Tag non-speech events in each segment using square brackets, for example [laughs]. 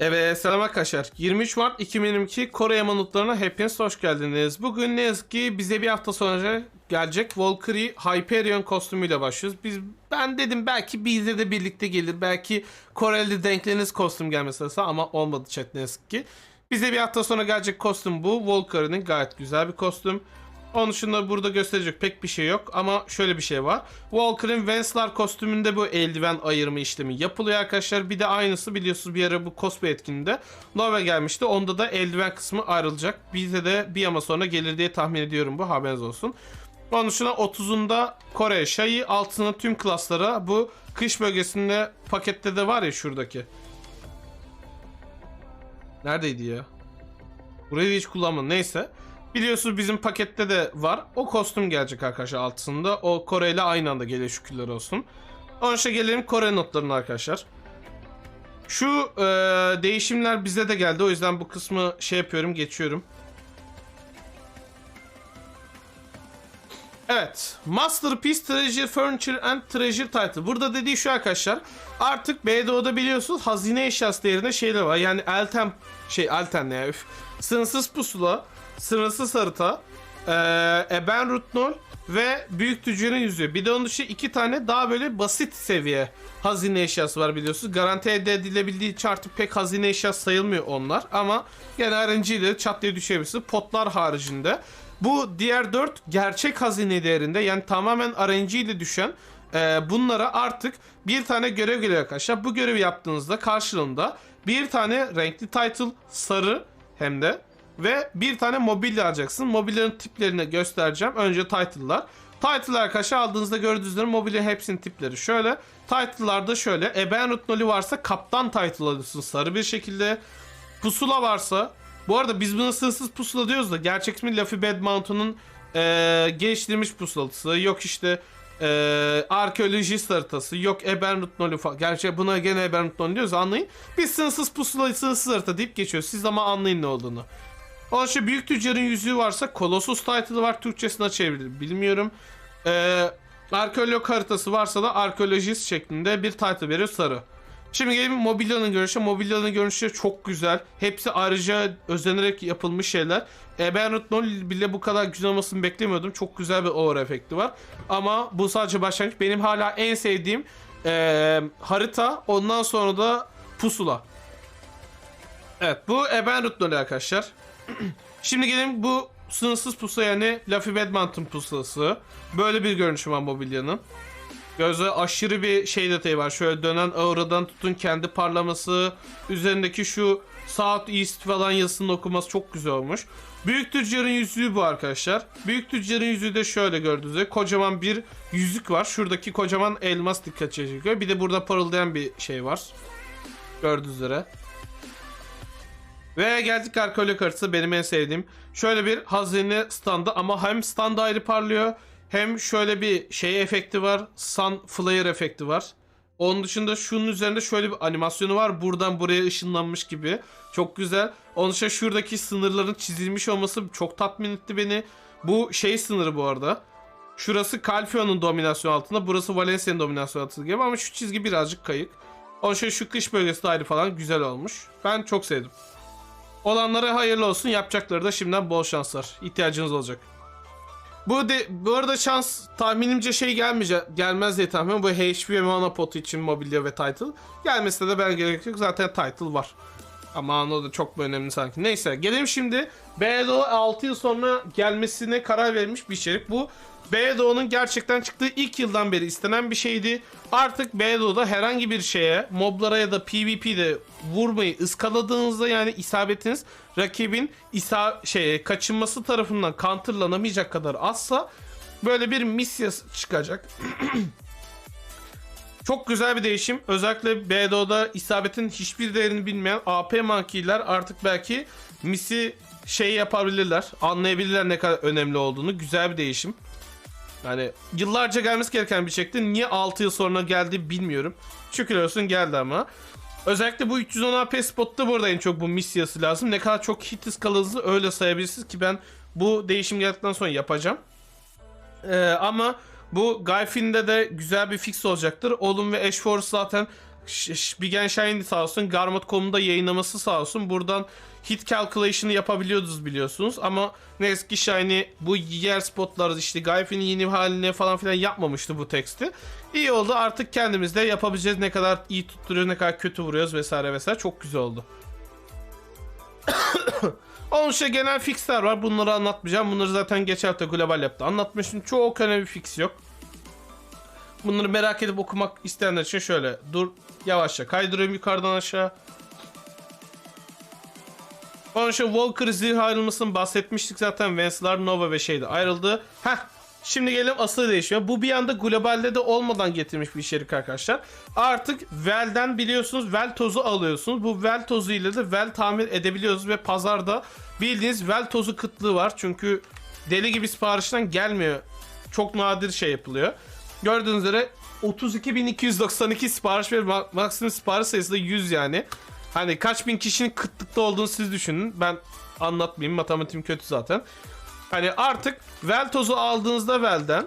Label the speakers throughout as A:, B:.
A: Evet selam arkadaşlar. 23 Mart 2022 Kore Yamanutlarına hepiniz hoş geldiniz. Bugün ne yazık ki bize bir hafta sonra gelecek Valkyrie Hyperion kostümüyle başlıyoruz. Biz ben dedim belki bizde de birlikte gelir. Belki Koreli denkleriniz kostüm gelmesi lazım ama olmadı chat ne yazık ki. Bize bir hafta sonra gelecek kostüm bu. Valkyrie'nin gayet güzel bir kostüm. Onun dışında burada gösterecek pek bir şey yok ama şöyle bir şey var. Walker'ın Venslar kostümünde bu eldiven ayırma işlemi yapılıyor arkadaşlar. Bir de aynısı biliyorsunuz bir ara bu cosplay etkinliğinde Nova gelmişti. Onda da eldiven kısmı ayrılacak. Bize de bir ama sonra gelir diye tahmin ediyorum bu haberiniz olsun. Onun dışında 30'unda Kore Şayı altına tüm klaslara bu kış bölgesinde pakette de var ya şuradaki. Neredeydi ya? Burayı hiç kullanmadım. Neyse. Biliyorsunuz bizim pakette de var. O kostüm gelecek arkadaşlar altısında. O Kore ile aynı anda geliyor şükürler olsun. Onun gelelim Kore notlarına arkadaşlar. Şu e, değişimler bize de geldi. O yüzden bu kısmı şey yapıyorum geçiyorum. Evet. Masterpiece Treasure Furniture and Treasure Title. Burada dediği şu arkadaşlar. Artık BDO'da biliyorsunuz hazine eşyası değerinde şeyler var. Yani Elten şey Elten ne ya üf. Sınırsız pusula, sınırsız harita, eee Eben Rutnol ve Büyük Tüccarın Yüzüğü. Bir de onun dışı iki tane daha böyle basit seviye hazine eşyası var biliyorsunuz. Garanti elde edilebildiği için pek hazine eşyası sayılmıyor onlar. Ama gene RNG ile çat diye düşebilirsiniz. Potlar haricinde. Bu diğer 4 gerçek hazine değerinde yani tamamen RNG ile düşen e, bunlara artık bir tane görev geliyor arkadaşlar. Bu görevi yaptığınızda karşılığında bir tane renkli title sarı hem de ve bir tane mobilya alacaksın. Mobilyanın tiplerini göstereceğim. Önce title'lar. Title'lar arkadaşlar aldığınızda gördüğünüz üzere mobilya hepsinin tipleri şöyle. Title'lar da şöyle. Eben Rutnoli varsa kaptan title alıyorsun sarı bir şekilde. Pusula varsa bu arada biz buna sınırsız pusula diyoruz da gerçek ismi Luffy Bad Mountain'ın eee geliştirilmiş pusulası. Yok işte eee arkeolojist haritası. Yok Eben Rutnoli falan. Gerçi buna gene Eben Rutnoli diyoruz anlayın. Biz sınırsız pusula sınırsız harita deyip geçiyoruz. Siz ama anlayın ne olduğunu. İçin büyük tüccarın yüzüğü varsa Colossus title'ı var. Türkçesine çevrilir bilmiyorum. Ee, arkeolog haritası varsa da arkeolojist şeklinde bir title veriyor sarı. Şimdi gelelim mobilyanın görünüşü. Mobilyanın görünüşü çok güzel. Hepsi ayrıca özenerek yapılmış şeyler. E, ben Rutnol bile bu kadar güzel olmasını beklemiyordum. Çok güzel bir over efekti var. Ama bu sadece başlangıç. Benim hala en sevdiğim e, harita. Ondan sonra da pusula. Evet bu Eben Rutnol arkadaşlar. [clears throat] Şimdi gelelim bu sınırsız pusu yani Luffy Badminton pusulası. Böyle bir görünüşü var mobilyanın. Gözde aşırı bir şey detayı var. Şöyle dönen auradan tutun kendi parlaması. Üzerindeki şu South East falan yazısının okuması çok güzel olmuş. Büyük tüccarın yüzüğü bu arkadaşlar. Büyük tüccarın yüzüğü de şöyle gördüğünüz gibi kocaman bir yüzük var. Şuradaki kocaman elmas dikkat çekiyor. Bir de burada parıldayan bir şey var. Gördüğünüz üzere. Ve geldik arkeolog haritası benim en sevdiğim. Şöyle bir hazine standı ama hem stand ayrı parlıyor hem şöyle bir şey efekti var. Sun flare efekti var. Onun dışında şunun üzerinde şöyle bir animasyonu var. Buradan buraya ışınlanmış gibi. Çok güzel. Onun dışında şuradaki sınırların çizilmiş olması çok tatmin etti beni. Bu şey sınırı bu arada. Şurası Calfio'nun dominasyonu altında. Burası Valencia'nın dominasyonu altında gibi ama şu çizgi birazcık kayık. Onun dışında şu kış bölgesi de ayrı falan güzel olmuş. Ben çok sevdim. Olanlara hayırlı olsun. Yapacakları da şimdiden bol şanslar. İhtiyacınız olacak. Bu de, bu arada şans tahminimce şey gelmeyecek gelmez diye tahmin ediyorum. Bu HP ve mana potu için mobilya ve title. Gelmesine de ben gerek yok. Zaten title var. Ama o da çok önemli sanki. Neyse gelelim şimdi BDO 6 yıl sonra gelmesine karar verilmiş bir içerik. Bu BDO'nun gerçekten çıktığı ilk yıldan beri istenen bir şeydi. Artık BDO'da herhangi bir şeye, moblara ya da PvP'de vurmayı ıskaladığınızda yani isabetiniz rakibin isa şey kaçınması tarafından counterlanamayacak kadar azsa böyle bir misya çıkacak. [clears throat] Çok güzel bir değişim. Özellikle BDO'da isabetin hiçbir değerini bilmeyen AP mankiler artık belki misi şey yapabilirler. Anlayabilirler ne kadar önemli olduğunu. Güzel bir değişim. Yani yıllarca gelmesi gereken bir çekti. Niye 6 yıl sonra geldi bilmiyorum. Şükür olsun geldi ama. Özellikle bu 310 AP spotta burada en çok bu misyası lazım. Ne kadar çok hit skalanızı öyle sayabilirsiniz ki ben bu değişim geldikten sonra yapacağım. Ee, ama bu Gayfin'de de güzel bir fix olacaktır. Olum ve Ashford zaten Ş- Ş- Big and Shiny sağ olsun. Garmot.com'da yayınlaması sağ olsun. Buradan hit calculation'ı yapabiliyordunuz biliyorsunuz. Ama ne eski Shiny bu yer spotlar işte Gaifi'nin yeni haline falan filan yapmamıştı bu teksti. İyi oldu artık kendimiz de yapabileceğiz. Ne kadar iyi tutturuyoruz ne kadar kötü vuruyoruz vesaire vesaire. Çok güzel oldu. [coughs] Onun işte genel fixler var. Bunları anlatmayacağım. Bunları zaten geçen hafta Global yaptı. Anlatmıştım. Çok önemli bir fix yok. Bunları merak edip okumak isteyenler için şöyle. Dur yavaşça kaydırıyorum yukarıdan aşağı. İçin Walker zırh ayrılmasını bahsetmiştik zaten. Vance'lar Nova ve şeyde ayrıldı. Heh. Şimdi gelelim asıl değişiyor. Bu bir anda globalde de olmadan getirmiş bir içerik arkadaşlar. Artık Vel'den biliyorsunuz Vel tozu alıyorsunuz. Bu Vel tozu ile de Vel tamir edebiliyoruz ve pazarda bildiğiniz Vel tozu kıtlığı var. Çünkü deli gibi siparişten gelmiyor. Çok nadir şey yapılıyor. Gördüğünüz üzere 32.292 sipariş ve ma- maksimum sipariş sayısı da 100 yani. Hani kaç bin kişinin kıtlıkta olduğunu siz düşünün. Ben anlatmayayım. Matematiğim kötü zaten. Hani artık Vel tozu aldığınızda Vel'den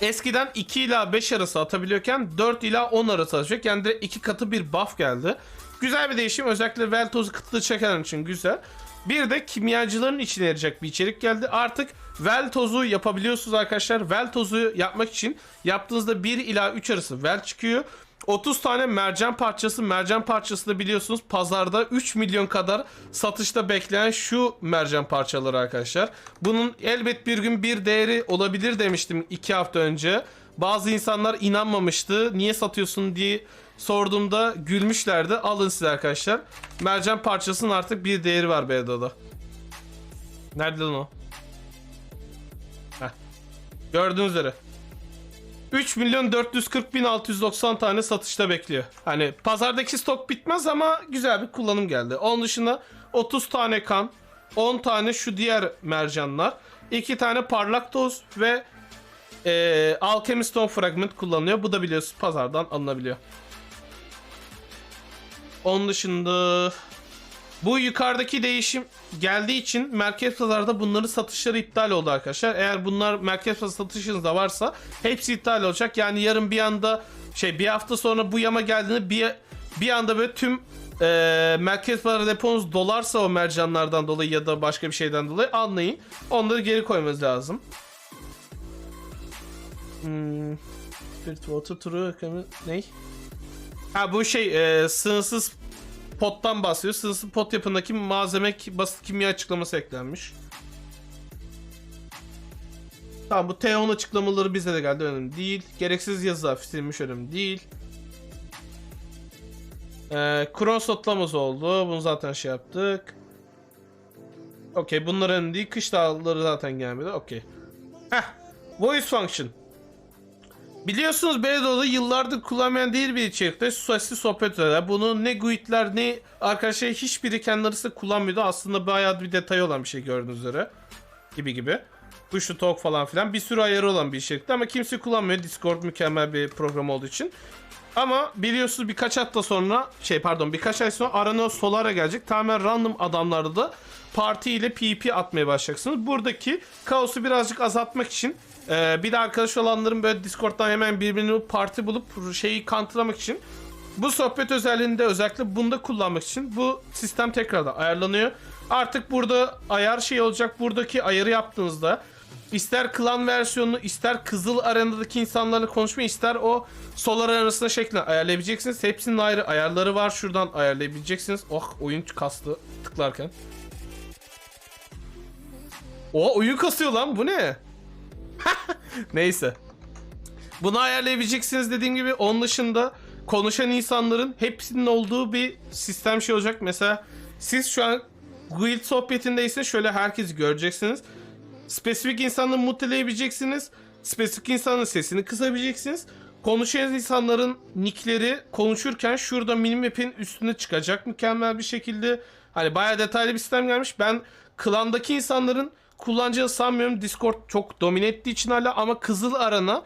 A: eskiden 2 ila 5 arası atabiliyorken 4 ila 10 arası atacak. Yani de 2 katı bir buff geldi. Güzel bir değişim. Özellikle Vel tozu kıtlığı çekenler için güzel. Bir de kimyacıların içine yarayacak bir içerik geldi. Artık Vel tozu yapabiliyorsunuz arkadaşlar. Vel tozu yapmak için yaptığınızda 1 ila 3 arası Vel çıkıyor. 30 tane mercan parçası. Mercan parçası da biliyorsunuz pazarda 3 milyon kadar satışta bekleyen şu mercan parçaları arkadaşlar. Bunun elbet bir gün bir değeri olabilir demiştim 2 hafta önce. Bazı insanlar inanmamıştı. Niye satıyorsun diye sorduğumda gülmüşlerdi. Alın size arkadaşlar. Mercan parçasının artık bir değeri var Bedo'da. Nerede lan o? Heh. Gördüğünüz üzere. 3 milyon 440 bin 690 tane satışta bekliyor. Hani pazardaki stok bitmez ama güzel bir kullanım geldi. Onun dışında 30 tane kan, 10 tane şu diğer mercanlar, 2 tane parlak toz ve e, Alchemy Stone Fragment kullanılıyor. Bu da biliyorsunuz pazardan alınabiliyor. Onun dışında bu yukarıdaki değişim geldiği için merkez pazarda bunların satışları iptal oldu arkadaşlar. Eğer bunlar merkez pazar satışınızda varsa hepsi iptal olacak. Yani yarın bir anda şey bir hafta sonra bu yama geldiğinde bir bir anda böyle tüm e, merkez pazar deponuz dolarsa o mercanlardan dolayı ya da başka bir şeyden dolayı anlayın. Onları geri koymanız lazım. Hmm. Spirit Water True ne? Ha bu şey e, sınırsız pottan bahsediyor. Sınırsız pot yapındaki malzeme basit kimya açıklaması eklenmiş. Tamam bu T10 açıklamaları bize de geldi önemli değil. Gereksiz yazı hafifletilmiş önemli değil. Ee, Kron sotlaması oldu. Bunu zaten şey yaptık. Okey bunlar önemli değil. Kış dağları zaten gelmedi. Okey. Heh. Voice function. Biliyorsunuz Bedo'da yıllardır kullanmayan değil bir içerikte sesli sohbet eder. Bunu ne GUID'ler ne arkadaşlar hiçbiri kendi arasında kullanmıyordu. Aslında bayağı bir detay olan bir şey gördüğünüz üzere. Gibi gibi. To talk falan filan. Bir sürü ayarı olan bir içerikti ama kimse kullanmıyor. Discord mükemmel bir program olduğu için. Ama biliyorsunuz birkaç hafta sonra şey pardon birkaç ay sonra Arena Solara gelecek. Tamamen random adamlarda da parti ile PvP atmaya başlayacaksınız. Buradaki kaosu birazcık azaltmak için e, bir de arkadaş olanların böyle Discord'dan hemen birbirini parti bulup şeyi kanıtlamak için bu sohbet özelliğinde özellikle bunda kullanmak için bu sistem tekrardan ayarlanıyor. Artık burada ayar şey olacak. Buradaki ayarı yaptığınızda ister klan versiyonunu ister kızıl arenadaki insanlarla konuşmayı ister o solar arasında şeklinde ayarlayabileceksiniz. Hepsinin ayrı ayarları var. Şuradan ayarlayabileceksiniz. Oh oyun kastı tıklarken. O oyun kasıyor lan bu ne? [laughs] Neyse. Bunu ayarlayabileceksiniz dediğim gibi. Onun dışında konuşan insanların hepsinin olduğu bir sistem şey olacak. Mesela siz şu an guild sohbetindeyse şöyle herkesi göreceksiniz. Spesifik insanları muteleyebileceksiniz. Spesifik insanın sesini kısabileceksiniz. Konuşan insanların nickleri konuşurken şurada minimap'in üstüne çıkacak mükemmel bir şekilde. Hani bayağı detaylı bir sistem gelmiş. Ben klandaki insanların kullanacağını sanmıyorum. Discord çok domine ettiği için hala ama Kızıl Arana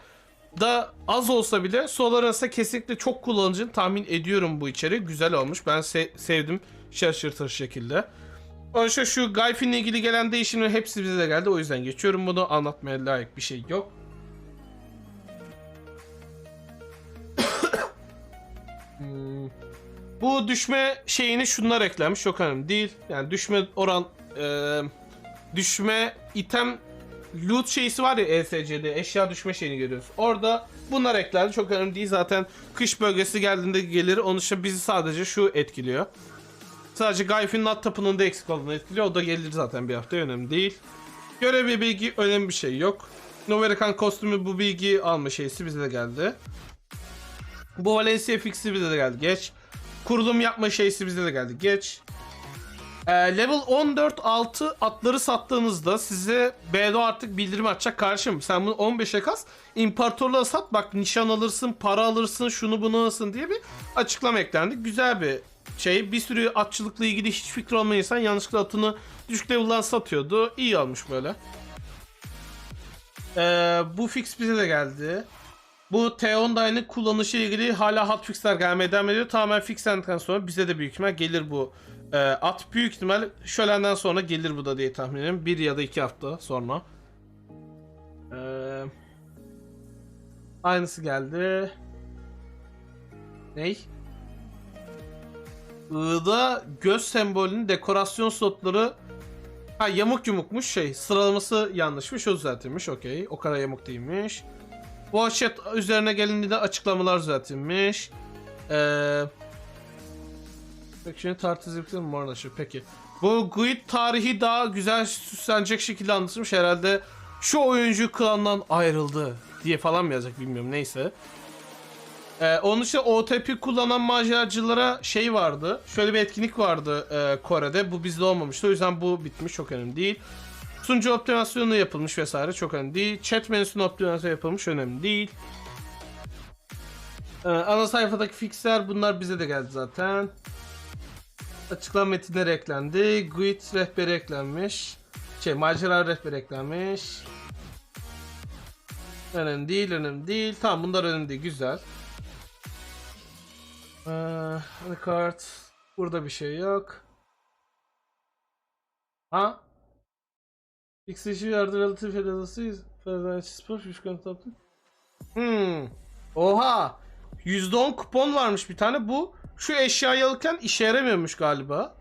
A: da az olsa bile Solar Aras'ta kesinlikle çok kullanıcını tahmin ediyorum bu içeri. Güzel olmuş. Ben se- sevdim şaşırtır şekilde. İçin şu Gayfin'le ilgili gelen değişimlerin hepsi bize de geldi. O yüzden geçiyorum bunu. Anlatmaya layık bir şey yok. [coughs] Hmm. Bu düşme şeyini şunlar eklenmiş. Çok önemli değil. Yani düşme oran e, düşme item loot şeysi var ya ESC'de eşya düşme şeyini görüyoruz. Orada bunlar eklendi. Çok önemli değil. Zaten kış bölgesi geldiğinde gelir. Onun için bizi sadece şu etkiliyor. Sadece Gayf'in Nat Tapı'nın da eksik olduğunu etkiliyor. O da gelir zaten bir hafta. Önemli değil. Görev bilgi önemli bir şey yok. Noverikan kostümü bu bilgi alma şeysi bize de geldi. Bu Valencia fix'i bize de geldi. Geç. Kurulum yapma şeysi bize de geldi. Geç. Ee, level 14-6 atları sattığınızda size BDO artık bildirim açacak karşım. Sen bunu 15'e kas. İmparatorluğa sat. Bak nişan alırsın, para alırsın, şunu bunu alırsın diye bir açıklama eklendi. Güzel bir şey. Bir sürü atçılıkla ilgili hiç fikri olmayan insan yanlışlıkla atını düşük level'dan satıyordu. İyi olmuş böyle. Ee, bu fix bize de geldi. Bu T10'dayının kullanışı ilgili hala hotfixler gelmeye devam ediyor. Tamamen fixlendikten sonra bize de büyük ihtimal gelir bu e, at. Büyük ihtimal şölenden sonra gelir bu da diye tahmin ediyorum. Bir ya da iki hafta sonra. Ee, aynısı geldi. Ney? I'da göz sembolünün dekorasyon slotları Ha yamuk yumukmuş şey. Sıralaması yanlışmış. O düzeltilmiş. Okey. O kadar yamuk değilmiş. Watchet üzerine gelindiğinde açıklamalar düzeltilmiş. Ee, peki şimdi tartışabilir mi Mornaşır? Peki. Bu Guild tarihi daha güzel süslenecek şekilde anlatılmış. Herhalde şu oyuncu klandan ayrıldı diye falan mı yazacak bilmiyorum. Neyse. Ee, onun için OTP kullanan maceracılara şey vardı. Şöyle bir etkinlik vardı e, Kore'de. Bu bizde olmamıştı. O yüzden bu bitmiş. Çok önemli değil. Sunucu optimizasyonu yapılmış vesaire. Çok önemli değil. Chat menüsünün optimizasyonu yapılmış. Önemli değil. Ee, ana sayfadaki fixler bunlar bize de geldi zaten. Açıklama metinleri eklendi. Guide rehberi eklenmiş. Şey macera rehberi eklenmiş. Önemli değil, önemli değil. Tamam bunlar önemli değil. Güzel. Ee, kart. Burada bir şey yok. Ha? XHC yardı relatif federasyonu Federasyonu Spor Fişkan taptı. Hmm. Oha. %10 kupon varmış bir tane. Bu şu eşyayı alırken işe yaramıyormuş galiba.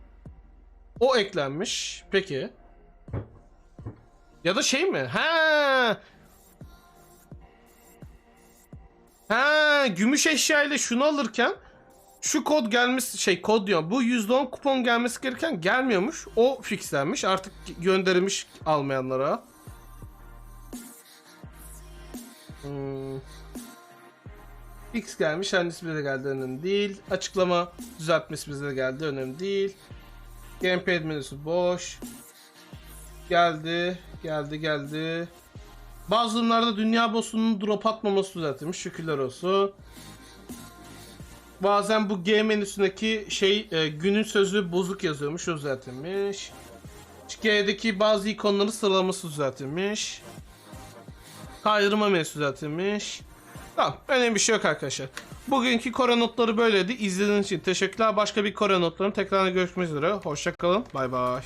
A: O eklenmiş. Peki. Ya da şey mi? Ha. Ha, gümüş eşya ile şunu alırken şu kod gelmesi şey kod diyor. Bu %10 kupon gelmesi gereken gelmiyormuş. O fixlenmiş. Artık gönderilmiş almayanlara. Hmm. Fix gelmiş. Kendisi bize de geldi. Önemli değil. Açıklama düzeltmesi bize geldi. Önemli değil. Gamepad menüsü boş. Geldi. Geldi geldi. Bazı durumlarda dünya boss'unun drop atmaması düzeltilmiş. Şükürler olsun. Bazen bu G menüsündeki şey e, günün sözü bozuk yazıyormuş. O düzeltilmiş. G'deki bazı ikonları sıralaması düzeltilmiş. Kaydırma menüsü düzeltilmiş. Tamam. Önemli bir şey yok arkadaşlar. Bugünkü Kore notları böyleydi. İzlediğiniz için teşekkürler. Başka bir Kore notlarını tekrar görüşmek üzere. Hoşçakalın. Bay bay.